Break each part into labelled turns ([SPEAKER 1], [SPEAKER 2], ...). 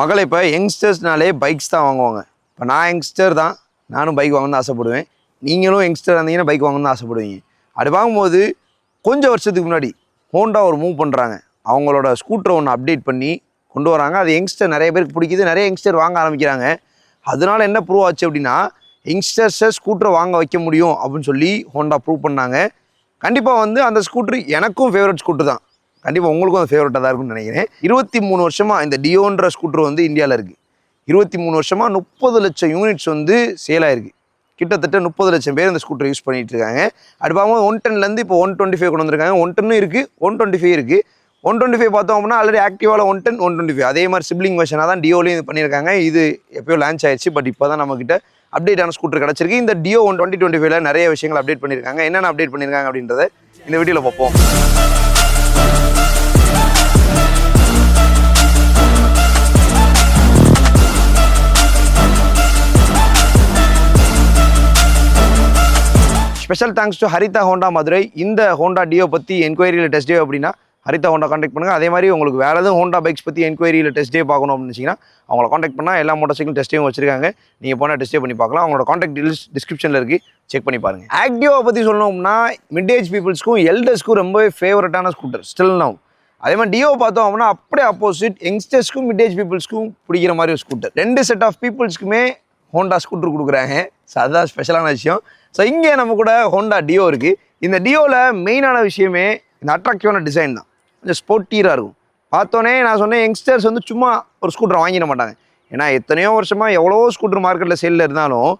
[SPEAKER 1] மகளை இப்போ யங்ஸ்டர்ஸ்னாலே பைக்ஸ் தான் வாங்குவாங்க. இப்போ நான் யங்ஸ்டர் தான். நானும் பைக் வாங்கணும்னு ஆசைப்படுவேன். நீங்களும் யங்ஸ்டர் இருந்தீங்கன்னா பைக் வாங்கணும்னு ஆசைப்படுவீங்க. அப்படி வாங்கும்போது கொஞ்சம் வருஷத்துக்கு முன்னாடி ஹோண்டா ஒரு மூவ் பண்ணுறாங்க அவங்களோட ஸ்கூட்டரை ஒன்று அப்டேட் பண்ணி கொண்டு வராங்க. அது யங்ஸ்டர் நிறைய பேருக்கு பிடிக்குது. நிறைய யங்ஸ்டர் வாங்க ஆரம்பிக்கிறாங்க. அதனால் என்ன ப்ரூவ் ஆச்சு அப்படின்னா யங்ஸ்டர்ஸை ஸ்கூட்டரை வாங்க வைக்க முடியும் அப்படின்னு சொல்லி ஹோண்டா ப்ரூவ் பண்ணாங்க. கண்டிப்பாக வந்து அந்த ஸ்கூட்ரு எனக்கும் ஃபேவரட் ஸ்கூட்டர் தான். கண்டிப்பாக உங்களுக்கும் அது ஃபேவரட்டாக தான் இருக்கும்னு நினைக்கிறேன். இருபத்தி மூணு வருஷமாக இந்த டியோன்ற ஸ்கூட்டர் வந்து இந்தியாவில் இருக்குது இருபத்தி மூணு வருஷமாக முப்பது லட்சம் யூனிட்ஸ் வந்து சேல் ஆயிருக்கு. கிட்டத்தட்ட முப்பது லட்சம் பேர் இந்த ஸ்கூட்டர் யூஸ் பண்ணிகிட்டு இருக்காங்க. அப்படி பார்க்கும்போது ஒன் டென்லேருந்து இப்போ ஒன் டுவெண்ட்டி ஃபைவ் கொண்டு வந்திருக்காங்க. ஒன் டென்னும் இருக்குது ஒன் டுவெண்ட்டி ஃபைவ் இருக்குது ஒன் டுவெண்ட்டி ஃபைவ் பார்த்தோம் அப்படின்னா already ஆக்டிவாவில் one ten one twenty five அதே மாதிரி சிப்ளிங் வெர்ஷனாக தான் டியோலையும் இது பண்ணியிருக்காங்க. இது எப்போயோ லான்ச் ஆயிடுச்சு பட் இப்போ தான் நம்மக்கிட்ட அப்டேட்டான ஸ்கூட்டர் கிடச்சிருக்கு. இந்த டியோ ஒன் டுவெண்ட்டி டுவெண்ட்டி ஃபைவ்ல நிறைய விஷயங்கள் அப்டேட் பண்ணியிருக்காங்க. என்னென்ன அப்டேட் பண்ணியிருக்காங்க அப்படின்றத இந்த வீடியோவில் பார்ப்போம். Special thanks to Haritha Honda Madurai இந்த ஹோண்டா டியோ பற்றி என்கொயரியில் டெஸ்ட் டே அப்படின்னா ஹரிதா ஹோண்டா காண்டாக்ட் பண்ணுங்கள் அதே மாதிரி உங்களுக்கு வேறு எதுவும் ஹோண்டா பைக்ஸ் பற்றி என்கொயரியில் டெஸ்ட் டே பார்க்கணும் அப்படின்னு நினச்சிங்கன்னா அவங்கள காண்டாக்ட் பண்ணால் எல்லா மோட்டர் சைக்கிள் டெஸ்ட்டையும் வச்சிருக்காங்க. நீங்கள் போனால் டெஸ்ட் பண்ணி பார்க்கலாம். அவங்களோட காண்டாக்ட் டீல்ஸ் டிஸ்கிரிப்ஷனில் இருக்குது செக் பண்ணி பாருங்கள் ஆக்டிவாவை பற்றி சொல்லணும்னா மிட் ஏஜ் பீப்புள்ஸ்க்கும் எல்டர்ஸ்க்கும் ரொம்பவே ஃபேவரட்டான ஸ்கூட்டர் ஸ்டில் நவ் அதே மாதிரி டியோ பார்த்தோம் அப்படின்னா அப்படியே ஆப்போசிட் யங்ஸ்டர்ஸ்க்கும் மிட் ஏஜ் பீப்புள்ஸ்க்கும் பிடிக்கிற மாதிரி ஒரு ஸ்கூட்டர் ரெண்டு செட் ஆஃப் பீப்புள்ஸ்க்குமே ஹோண்டா ஸ்கூட்டர் கொடுக்குறாங்க. ஸோ அதுதான் ஸ்பெஷலான விஷயம். ஸோ இங்கே நம்ம கூட ஹோண்டா டியோ இருக்குது இந்த டியோவில் மெயினான விஷயமே இந்த அட்ராக்டிவான டிசைன் தான். கொஞ்சம் ஸ்போர்ட்டியராக இருக்கும். பார்த்தோன்னே நான் சொன்னேன் யங்ஸ்டர்ஸ் வந்து சும்மா ஒரு ஸ்கூட்டர் வாங்கிட மாட்டாங்க. ஏன்னா எத்தனையோ வருஷமாக எவ்வளோ ஸ்கூட்டர் மார்க்கெட்டில் சேலில் இருந்தாலும்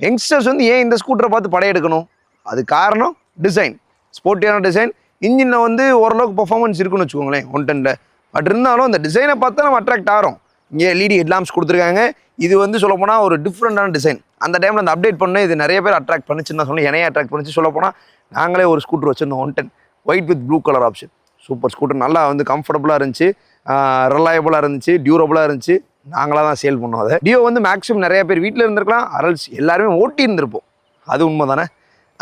[SPEAKER 1] யங்ஸ்டர்ஸ் வந்து ஏன் இந்த ஸ்கூட்டரை பார்த்து படையெடுக்கணும் அது காரணம் டிசைன் ஸ்போர்ட்டியான டிசைன் இன்ஜினில் வந்து ஓரளவுக்கு பர்ஃபார்மன்ஸ் இருக்குன்னு வச்சுக்கோங்களேன் ஒன் டென்னில் பட் இருந்தாலும் அந்த டிசைனை பார்த்தா நம்ம அட்ராக்ட் ஆகிறோம் இங்கே எல்இடி ஹெட்லாம்ஸ் கொடுத்துருக்காங்க. இது வந்து சொல்லப்போனால் ஒரு டிஃப்ரெண்டான டிசைன் அந்த டைமில் அந்த அப்டேட் பண்ண இது நிறைய பேர் அட்ராக்ட் பண்ணிச்சுன்னு நான் சொன்னேன் என்னையே அட்ராக்ட் பண்ணிச்சு. சொல்லப்போனால் நாங்களே ஒரு ஸ்கூட்டர் வச்சுருந்தோம் one ten white with blue colour option super scooter நல்லா வந்து கம்ஃபர்டபுளாக இருந்துச்சு. ரிலையபுளாக இருந்துச்சு. டியூரபுளாக இருந்துச்சு. நாங்களாக தான் சேல் பண்ணோம் அதை. டியோ வந்து மேக்ஸிமம் நிறைய பேர் வீட்டில் இருந்திருக்கலாம். அரல்ஸ் எல்லாருமே ஓட்டி இருந்திருப்போம். அது உண்மை தானே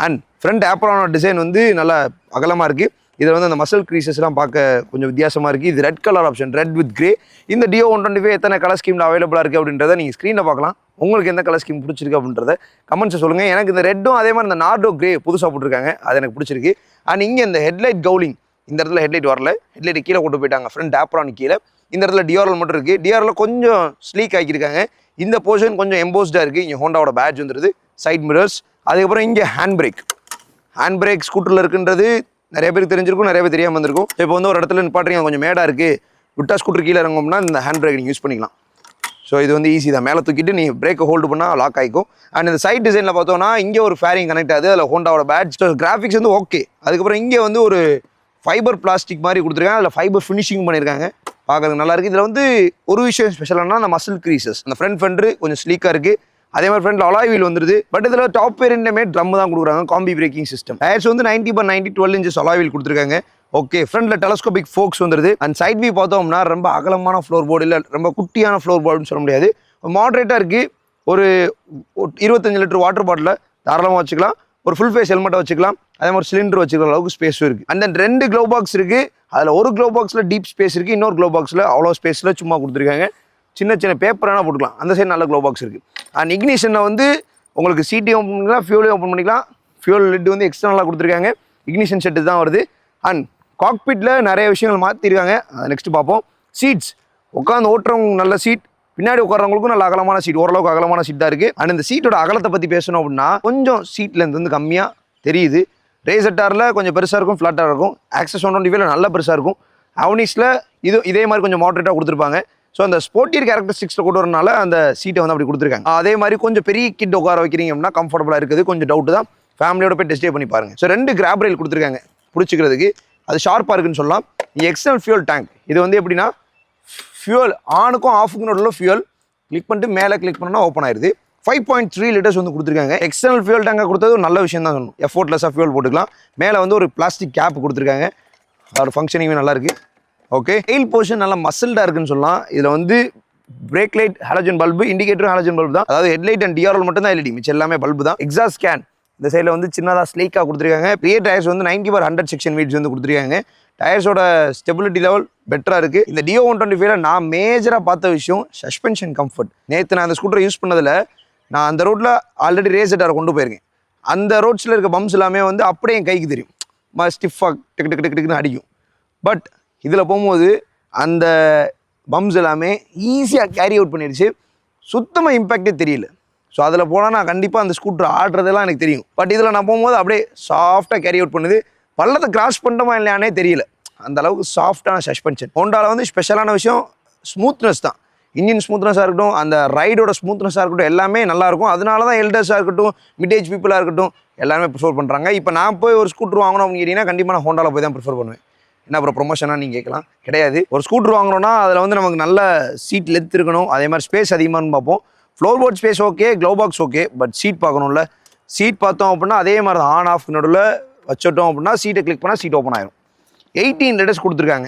[SPEAKER 1] அண்ட் ஃப்ரண்ட் ஆப்பரான டிசைன் வந்து நல்லா அகலமாக இருக்குது இதில் வந்து அந்த மசில் க்ரீசஸ்லாம் பார்க்க கொஞ்சம் வித்தியாசமாக இருக்குது இது red colour option red with grey இந்த டியோ ஒன் டுவெண்ட்டி ஃபைவ் எத்தனை கலர் ஸ்கீமில் அவைலபிளாக இருக்குது அப்படின்றத நீங்கள் ஸ்க்ரீனில் பார்க்கலாம். உங்களுக்கு எந்த கலர் ஸ்கீம் பிடிச்சிருக்கு அப்படின்றத கமெண்ட்ஸை சொல்லுங்கள் எனக்கு இந்த ரெட்டும் அதே மாதிரி இந்த நார்டோ கிரே புதுசாக போட்டிருக்காங்க. அது எனக்கு பிடிச்சிருக்கு. அண்ட் இங்கே இந்த ஹெட்லைட் கவுலிங் இந்த இடத்துல ஹெட்லைட் வரல. ஹெட்லைட் கீழே கொண்டு போயிட்டாங்க. ஃப்ரண்ட் ஆப்ரான் கீழே. இந்த இடத்துல டிஆர்எல் மட்டும் இருக்குது டிஆர்எல் கொஞ்சம் ஸ்லீக் ஆக்கியிருக்காங்க. இந்த போர்ஷன் கொஞ்சம் எம்போஸ்டாக இருக்குது இங்கே ஹோண்டாவோட பேட்ச் வந்துருது. சைட் மிரர்ஸ் அதுக்கப்புறம் இங்கே ஹேண்ட் பிரேக் ஹேண்ட் பிரேக் ஸ்கூட்டரில் இருக்குன்றது நிறைய பேருக்கு தெரிஞ்சிருக்கும் நிறைய பேர் தெரியாமல் வந்திருக்கும். இப்போ வந்து ஒரு இடத்துல நிப்பாட்டுறீங்க கொஞ்சம் மேடாக இருக்குது விட்டா ஸ்கூட்டர் கீழே இறங்கும்னா இந்த ஹேண்ட் பிரேக் நீங்கள் யூஸ் பண்ணிக்கலாம். ஸோ இது வந்து ஈஸி தான். மேலே தூக்கிட்டு நீ பிரேக்கை ஹோல்டு பண்ணால் லாக் ஆகிக்கும் அண்ட் இந்த சைட் டிசைனில் பார்த்தோம்னா இங்கே ஒரு ஃபேரிங் கனெக்ட் ஆகுது. அதில் ஹோண்டாவோட பேட்ச் கிராஃபிக்ஸ் வந்து ஓகே அதுக்கப்புறம் இங்கே வந்து ஒரு ஃபைபர் பிளாஸ்டிக் மாதிரி கொடுத்துருக்காங்க. அதில் ஃபைபர் ஃபினிஷிங் பண்ணியிருக்காங்க. பார்க்கறதுக்கு நல்லா இருக்குது இதில் வந்து ஒரு விஷயம் ஸ்பெஷலானா அந்த மசில் க்ரீசஸ் அந்த ஃப்ரண்ட் ஃபெண்டரு கொஞ்சம் ஸ்லீக்காக இருக்குது அதே மாதிரி ஃப்ரண்ட்ல அலாய் வீல் வந்துருது. பட் இதில் டாப் வேரியண்ட்டுமே ட்ரம் தான் கொடுக்குறாங்க காம்பி பிரேக்கிங் சிஸ்டம் டயர்ஸ் வந்து ninety per ninety twelve inches alloy wheel கொடுத்துருக்காங்க. ஓகே ஃப்ரண்ட்ல டெலஸ்கோபிக் ஃபோக்ஸ் வந்துருது. அண்ட் சைட் வியூ பார்த்தோம்னா ரொம்ப அகலமான ஃப்ளோர் போர்டு இல்லை ரொம்ப குட்டியான ஃப்ளோர் போர்டுன்னு சொல்ல முடியாது. மாடரேட்டாக இருக்குது ஒரு இருபத்தஞ்சு லிட்டர் வாட்டர் பாட்டில் தாராளமாக வச்சுக்கலாம். ஒரு ஃபுல் ஃபேஸ் ஹெல்மெட்டை வச்சுக்கலாம். அதே மாதிரி சிலிண்டர் வச்சுக்கிற அளவுக்கு ஸ்பேஸும் இருக்குது அண்ட் தென் ரெண்டு க்ளோ பாக்ஸ் இருக்குது அதில் ஒரு க்ளோ பாக்ஸில் டீப் ஸ்பேஸ் இருக்குது இன்னொரு க்ளோ பாக்ஸில் அவ்வளோ ஸ்பேஸில் சும்மா கொடுத்துருக்காங்க. சின்ன சின்ன பேப்பரான போட்டுக்கலாம். அந்த சைடு நல்ல க்ளோ பாக்ஸ் இருக்குது அண்ட் இக்னிஷனில் வந்து உங்களுக்கு சீட்டையும் ஓப்பன் பண்ணிக்கலாம் ஃபியூலையும் ஓப்பன் பண்ணிக்கலாம். ஃபியூல் லிட் வந்து எக்ஸ்டர்னலாக கொடுத்துருக்காங்க. இக்னிஷன் செட்டு தான் வருது. அண்ட் காக்பிட்டில் நிறைய விஷயங்கள் மாற்றிருக்காங்க நெக்ஸ்ட் பார்ப்போம். சீட்ஸ் உட்காந்து ஓட்டுறவங்க நல்ல சீட் பின்னாடி உட்காரவங்களுக்கும் நல்ல அகலமான சீட் ஓரளவுக்கு அகலமான சீட் தான் இருக்குது அண்ட் இந்த சீட்டோட அகலத்தை பற்றி பேசணும் அப்படின்னா கொஞ்சம் சீட் லென்த் வந்து கம்மியாக தெரியுது. ரேசட்டாரில் கொஞ்சம் பெருசாக இருக்கும் ஃப்ளாட்டாக இருக்கும். ஆக்சஸ் ஒன் டுவெண்ட்டி ஃபைவ்ல நல்ல பெருசாக இருக்கும். அவனிஸில் இது இதே மாதிரி கொஞ்சம் மாட்ரேட்டாக கொடுத்துருப்பாங்க. ஸோ அந்த ஸ்போர்ட்டியர் கேரக்டரிஸ்டிக்ஸில் கொண்டு வரனால அந்த சீட்டை வந்து அப்படி கொடுத்துருக்காங்க. அதே மாதிரி கொஞ்சம் பெரிய கிட் உட்கார வைக்கிறீங்க அப்படின்னா கம்ஃபர்டபுளாக இருக்குது. கொஞ்சம் டவுட் தான். ஃபேமிலியோட போய் டெஸ்டே பண்ணி பாருங்க. ஸோ ரெண்டு கிராப் ரயில் கொடுத்துருக்காங்க. பிடிச்சிக்கிறதுக்கு. அது ஷார்ப்பாக இருக்குன்னு சொல்லலாம். எக்ஸ்டர்னல் ஃபியூல் டேங்க் இது வந்து எப்படின்னா ஃபியூல் ஆனுக்கும் ஆஃபுக்கும் நடுவில் ஃபியூல் கிளிக் பண்ணிட்டு மேலே கிளிக் பண்ணோன்னா ஓப்பன் ஆயிருது ஃபைவ் பாயிண்ட் த்ரீ லிட்டர்ஸ் வந்து கொடுத்துருக்காங்க. எக்ஸ்டர்னல் ஃபியூல் டேங்கை கொடுத்தது ஒரு நல்ல விஷயம் தான் சொல்லணும். எஃபோர்ட்லெஸ்ஸாக ஃபியூல் போட்டுக்கலாம். மேலே வந்து ஒரு பிளாஸ்டிக் கேப் கொடுத்துருக்காங்க. ஒரு ஃபங்க்ஷனிங்கும் நல்லாயிருக்கு ஓகே டெயில் போர்ஷன் நல்லா மசில்டாக இருக்குன்னு சொல்லலாம். இதில் வந்து பிரேக் லைட் ஹலஜன் பல்பு இண்டிகேட்டரும் ஹலஜன் பல்பு தான். அதாவது ஹெட்லைட் அண்ட் டிஆர்எல் மட்டும் தான் எல்இடி மிச்சம் எல்லாமே பல்பு தான். எக்ஸாஸ்ட் ஸ்கேன் இந்த சைடில் வந்து சின்னதாக ஸ்லீக்காக கொடுத்துருக்காங்க. ரியர் டயர்ஸ் வந்து ninety by hundred section wheels வந்து கொடுத்துருக்காங்க. டயர்ஸோட ஸ்டெபிலிட்டி லெவல் பெட்டராக இருக்குது இந்த டியோ ஒன் டுவெண்ட்டி ஃபைவ்ல நான் மேஜராக பார்த்த விஷயம் சஸ்பென்ஷன் கம்ஃபர்ட் நேற்று நான் அந்த ஸ்கூட்டரை யூஸ் பண்ணதில் நான் அந்த ரோட்டில் ஆல்ரெடி ரேசட்டாரை கொண்டு போயிருக்கேன். அந்த ரோட்ஸில் இருக்க பம்ப்ஸ் எல்லாமே வந்து அப்படியே என் கைக்கு தெரியும். ஸ்டிஃபாக டிக்கு டிக்கு டிக்கு டிக்குன்னு அடிக்கும். பட் இதில் போகும்போது அந்த பம்ப்ஸ் எல்லாமே ஈஸியாக கேரி அவுட் பண்ணிடுச்சு சுத்தமாக இம்பேக்டே தெரியல. ஸோ அதில் போனால் நான் கண்டிப்பாக அந்த ஸ்கூட்டர் ஆடுறதெல்லாம் எனக்கு தெரியும். பட் இதில் நான் போகும்போது அப்படியே சாஃப்டாக கேரி அவுட் பண்ணுது. பள்ளத்தை கிராஸ் பண்ணிட்டோமா இல்லையானே தெரியல. அந்த அளவுக்கு சாஃப்டான சஸ்பென்ஷன் ஹோண்டாவில் வந்து ஸ்பெஷலான விஷயம் ஸ்மூத்னஸ் தான். இன்ஜின் ஸ்மூத்னஸாக இருக்கட்டும் அந்த ரைடோட ஸ்மூத்னஸாக இருக்கட்டும் எல்லாமே நல்லாயிருக்கும் அதனால தான் எல்டர்ஸாக இருக்கட்டும் மிட் ஏஜ் பீப்புளாக இருக்கட்டும் எல்லாருமே ப்ரிஃபர் பண்ணுறாங்க இப்போ நான் போய் ஒரு ஸ்கூட்டர் வாங்கணும் அப்படின்னு கேட்டிங்கன்னா கண்டிப்பாக நான் ஹோண்டாவில் போய் தான் ப்ரிஃபர் பண்ணுவேன். என்ன அப்புறம் ப்ரொமோஷனாக நீங்கள் கேட்கலாம். கிடையாது. ஒரு ஸ்கூட்டர் வாங்குறோன்னா அதில் வந்து நமக்கு நல்ல சீட் லெத் இருக்கணும். அதே மாதிரி ஸ்பேஸ் அதிகமானு பார்ப்போம். Floor board space okay glove box okay but seat பார்க்கணும்ல. சீட் பார்த்தோம் அப்படின்னா அதே மாதிரி தான். ஆன் ஆஃப் நடுவில் வச்சுட்டோம் அப்படின்னா சீட்டை கிளிக் பண்ணால் சீட் ஓப்பன் ஆயிரும். எயிட்டீன் லிட்டர்ஸ் கொடுத்துருக்காங்க.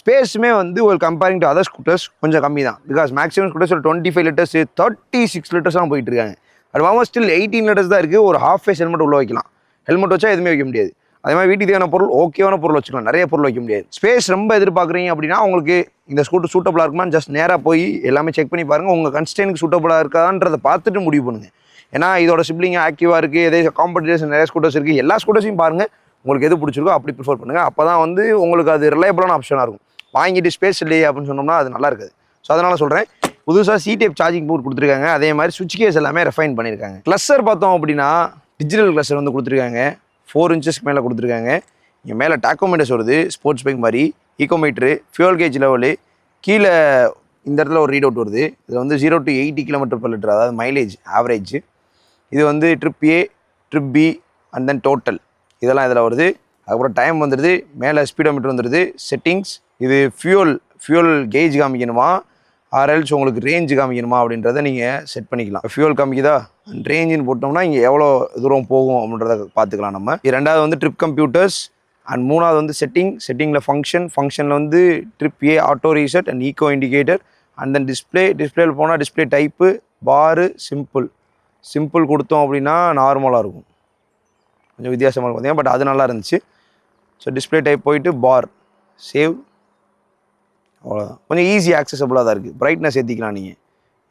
[SPEAKER 1] ஸ்பேஸுமே வந்து ஒரு கம்பேரிங் டு அதர் ஸ்கூட்டர்ஸ் கொஞ்சம் கம்மி தான். பிகாஸ் மேக்ஸிமம் ஸ்கூட்டர்ஸ் ஒரு twenty five litres thirty six லிட்டர்ஸ்லாம் போயிட்டு இருக்காங்க. அது வாங்க ஸ்டில் எயிட்டீன் லிட்டர்ஸ் தான் இருக்குது ஒரு ஹாஃப் ஃபேஸ் ஹெல்மெட் உள்ளே வைக்கலாம். ஹெல்மெட் வச்சா எதுவுமே வைக்க முடியாது. அதே மாதிரி வீட்டுக்கு தேவையான பொருள் ஓகேவான பொருள் வச்சுக்கலாம். நிறைய பொருள் வைக்க முடியாது. ஸ்பேஸ் ரொம்ப எதிர்பார்க்குறீங்க அப்படின்னா உங்களுக்கு இந்த ஸ்கூட்டர் சூட்டபுளாக இருக்குமான்னு ஜஸ்ட் நேராக போய் எல்லாமே செக் பண்ணி பாருங்கள் உங்கள் கன்ஸ்டன்க்கு சூட்டபுளாக இருக்கான்றதை பார்த்துட்டு முடிவு பண்ணுங்கள் ஏன்னா இதோட சிப்ளிங் ஆக்டிவாக இருக்குது எதே காம்படிஷன் நிறைய ஸ்கூட்டர்ஸ் இருக்குது எல்லா ஸ்கூட்டர்ஸையும் பாருங்கள் உங்களுக்கு எது பிடிச்சிருக்கோ அப்படி ப்ரிஃபர் பண்ணுங்கள் அப்போ தான் வந்து உங்களுக்கு அது ரிலையபிளான ஆப்ஷனாக இருக்கும். வாங்கிட்டு ஸ்பேஸ் இல்லையே அப்படின்னு சொன்னோம்னா அது நல்லா இருக்காது. ஸோ அதனால் சொல்கிறேன் புதுசாக சிடிஎஃப் சார்ஜிங் போர்ட் கொடுத்துருக்காங்க. அதே மாதிரி சுவிட்ச் கேஸ் எல்லாமே ரெஃபைன் பண்ணியிருக்காங்க. கிளஸ்டர் பார்த்தோம் அப்படின்னா டிஜிட்டல் கிளஸ்டர் வந்து கொடுத்துருக்காங்க. ஃபோர் இன்ச்சஸ்க்கு மேலே கொடுத்துருக்காங்க. இங்கே மேலே டாக்கோமீட்டர்ஸ் வருது ஸ்போர்ட்ஸ் பைக் மாதிரி ஈகோமீட்ரு ஃபியூல் கேஜ் லெவலு கீழே இந்த இடத்துல ஒரு ரீட் அவுட் வருது. இதில் வந்து zero to eighty kilometre per litre அதாவது மைலேஜ் ஆவரேஜ் இது வந்து trip A trip B and then total இதெல்லாம் இதில் வருது. அதுக்கப்புறம் டைம் வந்துடுது மேலே ஸ்பீடோமீட்டர் வந்துடுது செட்டிங்ஸ் இது ஃபியூல் ஃபியூல் கேஜ் காமிக்கணுமா? ஆர்எல்ஸ் உங்களுக்கு ரேஞ்சு காமிக்கணுமா அப்படின்றத நீங்கள் செட் பண்ணிக்கலாம். ஃபியூல் காமிக்குதா? ரேஞ்சுன்னு போட்டோம்னா இங்கே எவ்வளோ தூரம் போகும் அப்படின்றத பார்த்துக்கலாம் நம்ம. இது ரெண்டாவது வந்து ட்ரிப் கம்ப்யூட்டர்ஸ் அண்ட் மூணாவது வந்து செட்டிங் செட்டிங்கில் ஃபங்க்ஷன் ஃபங்க்ஷனில் வந்து trip A auto reset and eco indicator and then display டிஸ்பிளேயில் போனால் டிஸ்பிளே டைப்பு பாரு சிம்பிள் சிம்பிள் கொடுத்தோம் அப்படின்னா நார்மலாக இருக்கும். கொஞ்சம் வித்தியாசமாக இருக்கும் பட் அது நல்லா இருந்துச்சு. ஸோ டிஸ்பிளே டைப் போயிட்டு பார் சேவ் அவ்வளோதான் கொஞ்சம் ஈஸி ஆக்சசபிளாக தான் இருக்குது ப்ரைட்னஸ் ஏற்றிக்கலாம் நீங்கள்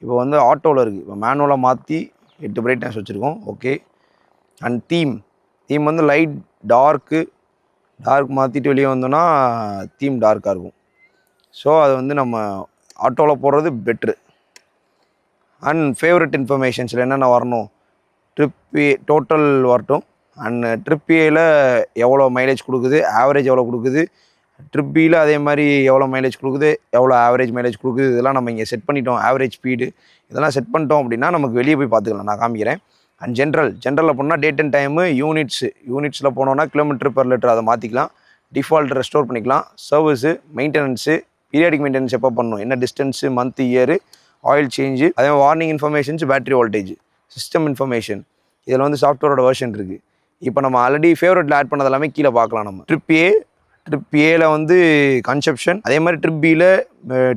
[SPEAKER 1] இப்போ வந்து ஆட்டோவில் இருக்குது இப்போ மேனுவலாக மாற்றி எட்டு ப்ரைட்னஸ் வச்சுருக்கோம். ஓகே அண்ட் தீம் தீம் வந்து லைட் டார்க்கு டார்க் மாற்றிட்டு வெளியே வந்தோன்னா தீம் டார்க்காக இருக்கும். ஸோ அது வந்து நம்ம ஆட்டோவில் போடுறது பெட்ரு அண்ட் ஃபேவரட் இன்ஃபர்மேஷன்ஸில் என்னென்ன வரணும்? ட்ரிப்பி டோட்டல் வரட்டும். அண்ட் ட்ரிப்பியில் எவ்வளோ மைலேஜ் கொடுக்குது? ஆவரேஜ் எவ்வளோ கொடுக்குது? ட்ரிப் பியில் அதே மாதிரி எவ்வளோ மைலேஜ் கொடுக்குது எவ்வளோ ஆவரேஜ் மைலேஜ் கொடுக்குது இதெல்லாம் நம்ம இங்கே செட் பண்ணிட்டோம் ஆவரேஜ் ஸ்பீடு இதெல்லாம் செட் பண்ணிட்டோம் அப்படின்னா நமக்கு வெளியே போய் பார்த்துக்கலாம். நான் காமிக்கிறேன். அண்ட் ஜென்ரல் ஜென்ரலில் போனால் டேட் அண்ட் டைமு யூனிட்ஸு யூனிட்ஸில் போனோன்னா கிலோமீட்டர் பர் லிட்டர் அதை மாற்றிக்கலாம் டிஃபால்ட் ரெஸ்டோர் பண்ணிக்கலாம். சர்வீஸு மெயின்டெனன்ஸு பீரியாடிக் மெயின்டெனன்ஸ் எப்போ பண்ணணும்? என்ன distance month year oil change அதே மாதிரி warning informations battery voltage system information இதில் வந்து சாஃப்ட்வேரோட வெர்ஷன் இருக்குது இப்போ நம்ம ஆல்ரெடி ஃபேவரட்டில் ஆட் பண்ணது எல்லாமே கீழே பார்க்கலாம் நம்ம. ட்ரிப் ஏ ட்ரிப் ஏல வந்து கன்செப்ஷன் அதே மாதிரி ட்ரிப் பியில்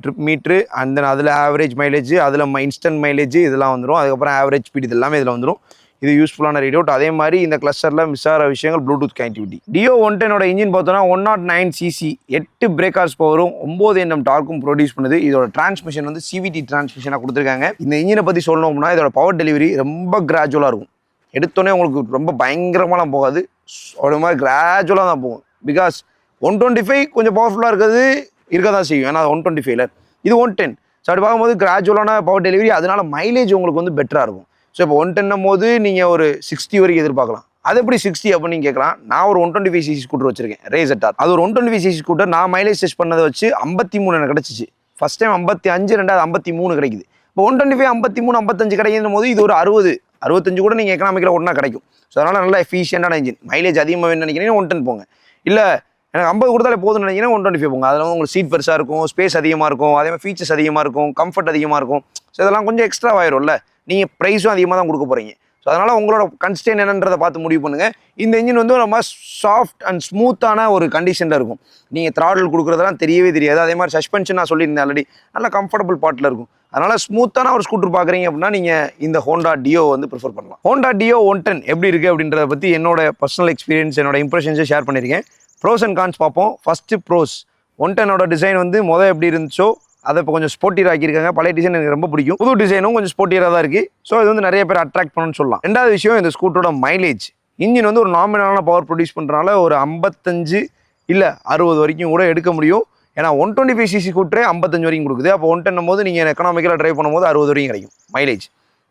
[SPEAKER 1] ட்ரிப் மீட்ரு அண்ட் தென் அதில் ஆவரேஜ் மைலேஜ் அதில் இன்ஸ்டன்ட் மைலேஜ் இதெல்லாம் வந்துடும் அதுக்கப்புறம் ஆவரேஜ் ஸ்பீட் இது எல்லாமே இதில் வந்துடும் இது யூஸ்ஃபுல்லான ரேடியோ அதே மாதிரி இந்த கிளஸ்டரில் மிஸ் ஆகிற விஷயங்கள் ப்ளூடூத் கனெக்டிவிட்டி டியோ ஒன் டெனோட இன்ஜின் பார்த்தோன்னா ஒன் நாட் நைன் சிசி எட்டு பிரேக்கர்ஸ் பவரும் ஒம்பது எண்ணம் டார்க்கும் ப்ரொடியூஸ் பண்ணுது. இதோட டிரான்ஸ்மிஷன் வந்து சிவிடி டிரான்ஸ்மிஷனாக கொடுத்துருக்காங்க. இந்த இன்ஜினை பற்றி சொல்லணும் அப்படின்னா இதோட பவர் டெலிவரி ரொம்ப கிராஜுவலாக இருக்கும். எடுத்தோடனே உங்களுக்கு ரொம்ப பயங்கரமாலாம் போகாது. ஒரு மாதிரி கிராஜுவலாக தான் போகும். பிகாஸ் ஒன் டுவெண்ட்டி ஃபைவ் கொஞ்சம் பவர்ஃபுல்லாக இருக்கிறது இருக்க தான் செய்யும். ஏன்னா ஒன் டுவெண்ட்டி ஃபைவ்ல இது ஒன் டென் ஸோ அப்படி பார்க்கும்போது கிராஜுவலான பவர் டெலிவரி அதனால மைலேஜ் உங்களுக்கு வந்து பெட்டராக இருக்கும். ஸோ இப்போ ஒன் டென்னும் போது நீங்கள் ஒரு சிக்ஸ்டி வரைக்கும் எதிர்பார்க்கலாம். அது எப்படி சிக்ஸ்டி அப்படின்னு கேட்கலாம். நான் ஒரு one twenty five cc scooter வச்சிருக்கேன் ரேசட்டார் அது ஒரு one twenty five cc scooter நான் மைலேஜ் டெஸ்ட் பண்ணதை வச்சு ஐம்பத்தி மூணு எனக்கு கிடச்சிச்சு. ஃபஸ்ட் டைம் ஐம்பத்தி அஞ்சு ரெண்டாவது ஐம்பத்தி மூணு கிடைக்குது. இப்போ ஒன் டுவெண்ட்டி ஃபைவ் ஐம்பத்தி மூணு ஐம்பத்தஞ்சு கிடைக்கும் போது இது ஒரு அறுபது. அறுபத்தஞ்சு கூட நீங்கள் எக்கனாமிக்கில் ஒன்றா கிடைக்கும். ஸோ அதனால் நல்லா எஃபிஷியண்டான இன்ஜின் மைலேஜ் அதிகமாக வேணும்னு நினைக்கிறீங்கன்னா ஒன் டென் போங்க. இல்லை எனக்கு ஐம்பது கொடுத்தாலே போதும்னு நினைக்கிறேன். ஒன் டுவெண்ட்டி ஃபைவ் போங்க. அதில் உங்களுக்கு சீட் பெருசாக இருக்கும் ஸ்பேஸ் அதிகமாக இருக்கும். அதே மாதிரி ஃபீச்சர்ஸ் அதிகமாக இருக்கும் கம்ஃபர்ட் அதிகமாக இருக்கும். ஸோ இதெல்லாம் கொஞ்சம் எக்ஸ்ட்ரா ஆயிரும்ல. நீங்கள் ப்ரைஸும் அதிகமாக தான் கொடுக்க போகிறீங்க ஸோ அதனால் உங்களோட கன்ஸ்டன்ட் என்னன்றதை பார்த்து முடிவு பண்ணுங்கள் இந்த இன்ஜின் வந்து ரொம்ப சாஃப்ட் அண்ட் ஸ்மூத்தான ஒரு கண்டிஷனில் இருக்கும். நீங்கள் த்ராடல் கொடுக்குறதெல்லாம் தெரியவே தெரியாது. அதே மாதிரி சஸ்பென்ஷன் நான் சொல்லியிருந்தேன் ஆல்ரெடி நல்ல கம்ஃபர்டபுள் பார்ட்டில் இருக்கும். அதனால் ஸ்மூத்தான ஒரு ஸ்கூட்டர் பார்க்குறீங்க அப்படின்னா நீங்கள் இந்த ஹோண்டா டியோ வந்து ப்ரிஃபர் பண்ணலாம். ஹோண்டா டியோ ஒன் டென் எப்படி இருக்குது அப்படின்றத பற்றி என்னோட பர்சனல் எக்ஸ்பீரியன்ஸ் என்னோட இம்ப்ரெஷன்ஸை ஷேர் பண்ணியிருக்கேன். ப்ரோஸ் அண்ட் கான்ஸ் பார்ப்போம். ஃபஸ்ட்டு ப்ரோஸ் ஒன் டென்னோட டிசைன் வந்து மொதல் எப்படி இருந்துச்சோ அதை இப்போ கொஞ்சம் ஸ்போர்ட்டியர் ஆக்கியிருக்காங்க. பழைய டிசைன் எனக்கு ரொம்ப பிடிக்கும். புது டிசைனும் கொஞ்சம் ஸ்போர்ட்டியராக தான் இருக்குது ஸோ இது வந்து நிறைய பேர் அட்ராக்ட் பண்ணணும்னு சொல்லலாம். ரெண்டாவது விஷயம் இந்த ஸ்கூட்டரோட மைலேஜ் இன்ஜின் வந்து ஒரு நாமினலான பவர் ப்ரொடியூஸ் பண்ணுறனால ஒரு ஐம்பத்தஞ்சு இல்லை அறுபது வரைக்கும் கூட எடுக்க முடியும். ஏன்னா ஒன் டுவெண்ட்டி ஃபைவ் சிசி ஸ்கூட்டரே ஐம்பத்தஞ்சு வரைக்கும் கொடுக்குது. அப்போ ஒன் டென்னும் போது நீங்கள் எக்கனாமிக்கலாக ட்ரைவ் பண்ணும்போது அறுபது வரைக்கும் கிடைக்கும் மைலேஜ்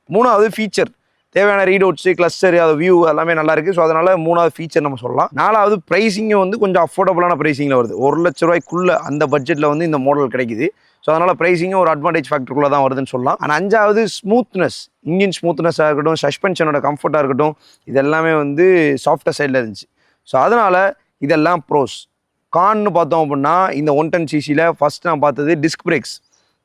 [SPEAKER 1] மூணாவது ஃபீச்சர் தேவையான ரீடவுட்ஸு கிளஸ்டர் அது வியூ எல்லாமே நல்லா இருக்குது ஸோ அதனால் மூணாவது ஃபீச்சர் நம்ம சொல்லலாம். நாலாவது ப்ரைஸிங்கும் வந்து கொஞ்சம் அஃபோர்டபுளான ப்ரைஸிங்கில் வருது. ஒரு லட்ச ரூபாய்க்குள்ள அந்த பட்ஜெட்டில் வந்து இந்த மாடல் கிடைக்குது. ஸோ அதனால் ப்ரைஸிங்கும் ஒரு அட்வான்டேஜ் ஃபேக்டருக்குள்ளே தான் வருதுன்னு சொல்லலாம். அண்ட் அஞ்சாவது ஸ்மூத்னஸ் இன்ஜின் ஸ்மூத்னஸாக இருக்கட்டும் சஸ்பென்ஷனோட கம்ஃபர்ட்டாக இருக்கட்டும் இது எல்லாமே வந்து சாஃப்டர் சைடில் இருந்துச்சு. ஸோ அதனால் இதெல்லாம் ப்ரோஸ் கான்னு பார்த்தோம் அப்படின்னா இந்த ஒன் டென் சிசியில் ஃபஸ்ட் நான் பார்த்தது டிஸ்க் பிரேக்ஸ்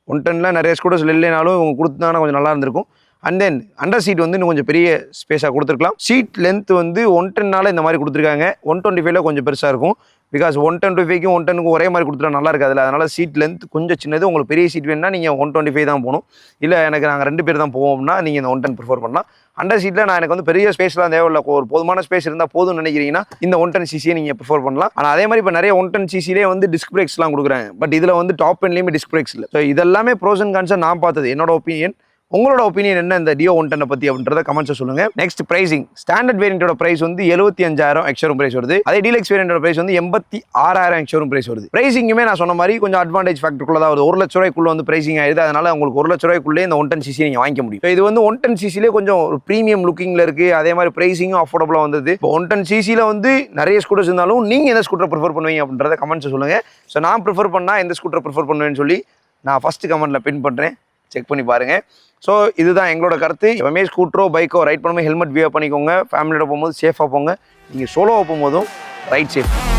[SPEAKER 1] ஒன் டென்னில் நிறைய ஸ்கூட்டர்ஸ் இல்லைனாலும் இவங்க கொடுத்தாங்கன்னா கொஞ்சம் நல்லா இருந்திருக்கும். அண்ட் தென் அண்டர் சீட் வந்து இன்னும் கொஞ்சம் பெரிய ஸ்பேஸாக கொடுத்துருக்கலாம். சீட் லென்த் வந்து ஒன் டென்னால் இந்த மாதிரி கொடுத்துருக்காங்க. ஒன் டுவெண்ட்டி ஃபைவ்ல கொஞ்சம் பெருசாக இருக்கும். பிகாஸ் ஒன் டுவெண்ட்டி ஃபைவ்க்கும் ஒன் டென்னுக்கும் ஒரே மாதிரி கொடுத்துட்டா நல்லா இருக்காதுல்ல. அதனால் சீட் லென்த் கொஞ்சம் சின்னது. உங்களுக்கு பெரிய சீட் வேணும்னா நீங்கள் ஒன் டுவெண்ட்டி ஃபைவ் தான் போகணும். இல்லை எனக்கு நாங்கள் ரெண்டு பேர் தான் போவோம்னா நீங்கள் இந்த ஒன் டென் ப்ரிஃபர் பண்ணலாம். அண்டர் சீட்டில் நான் எனக்கு வந்து பெரிய ஸ்பேஸ்லாம் தேவையில்ல. ஒரு போதுமான ஸ்பேஸ் இருந்தால் போதும்னு நினைக்கிறீங்கன்னா இந்த ஒன் டென் சிசியை நீங்கள் ப்ரிஃபர் பண்ணலாம். ஆனால் அதே மாதிரி இப்போ நிறைய ஒன் டென் சிசிலே வந்து டிஸ்க் பிரேக்ஸ்லாம் கொடுக்குறாங்க. பட் இதில் வந்து டாப் எண்ட்லேயுமே டிஸ்க் பிரேக்ஸ் இல்லை. ஸோ இதெல்லாமே ப்ரோஸ் அண்ட் கான்ஸாக நான் பார்த்தது. என்னோட ஒப்பீனியன் உங்களோட ஒப்பீனியன் என்ன இந்த டியோ ஒன் டென்னை பற்றி அப்படின்றத கமெண்ட்ஸை சொல்லுங்க. நெக்ஸ்ட் பிரைசிங் ஸ்டாண்டர்ட் வேரியண்டோட பிரைஸ் வந்து எழுபத்தி அஞ்சாயிரம் எக்ஷோரூம் பிரைஸ் வருது. அதே டீலக்ஸ் வேரியண்டோட பிரைஸ் வந்து எண்பத்தி ஆறாயிரம் எக்ஸ்ரூம் பிரைஸ் வருது. பிரைசிங்குமே நான் சொன்ன மாதிரி கொஞ்சம் அட்வான்டேஜ் ஃபேக்டருக்குள்ள தான் வருது. ஒரு லட்ச ரூபாய்க்குள்ள வந்து பிரைசிங் ஆயிடுது அதனால உங்களுக்கு ஒரு லட்ச ரூபாய்க்குள்ளே இந்த ஒன் டென் சிசி நீங்கள் வாங்கிக்க முடியும். இது வந்து ஒன் டென் சிசிலே கொஞ்சம் ஒரு ப்ரீமியம் லுக்கிங்ல இருக்கு. அதே மாதிரி பிரைசிங்கும் அஃபோர்டபுளாக வந்தது. இப்போ ஒன் டென் சிசியில் வந்து நிறைய ஸ்கூட்டர்ஸ் இருந்தாலும் நீங்கள் எந்த ஸ்கூட்டர் ப்ரிஃபர் பண்ணுவீங்க அப்படின்றத கமெண்ட்ஸ் சொல்லுங்க. ஸோ நான் ப்ரிஃபர் பண்ணால் எந்த ஸ்கூட்டர் ப்ரிஃபர் பண்ணுவேன்னு சொல்லி நான் ஃபர்ஸ்ட் கமெண்ட்ல பின் பண்ணுறேன் செக் பண்ணி பாருங்கள் ஸோ இதுதான் எங்களோட கருத்து. எப்பவுமே ஸ்கூட்டரோ பைக்கோ ரைட் பண்ணும்போது ஹெல்மெட் வியர் பண்ணிக்கோங்க. ஃபேமிலியோட போகும்போது சேஃபாக போங்க. நீங்கள் சோலோவாக போகும்போதும் ரைட் சேஃப்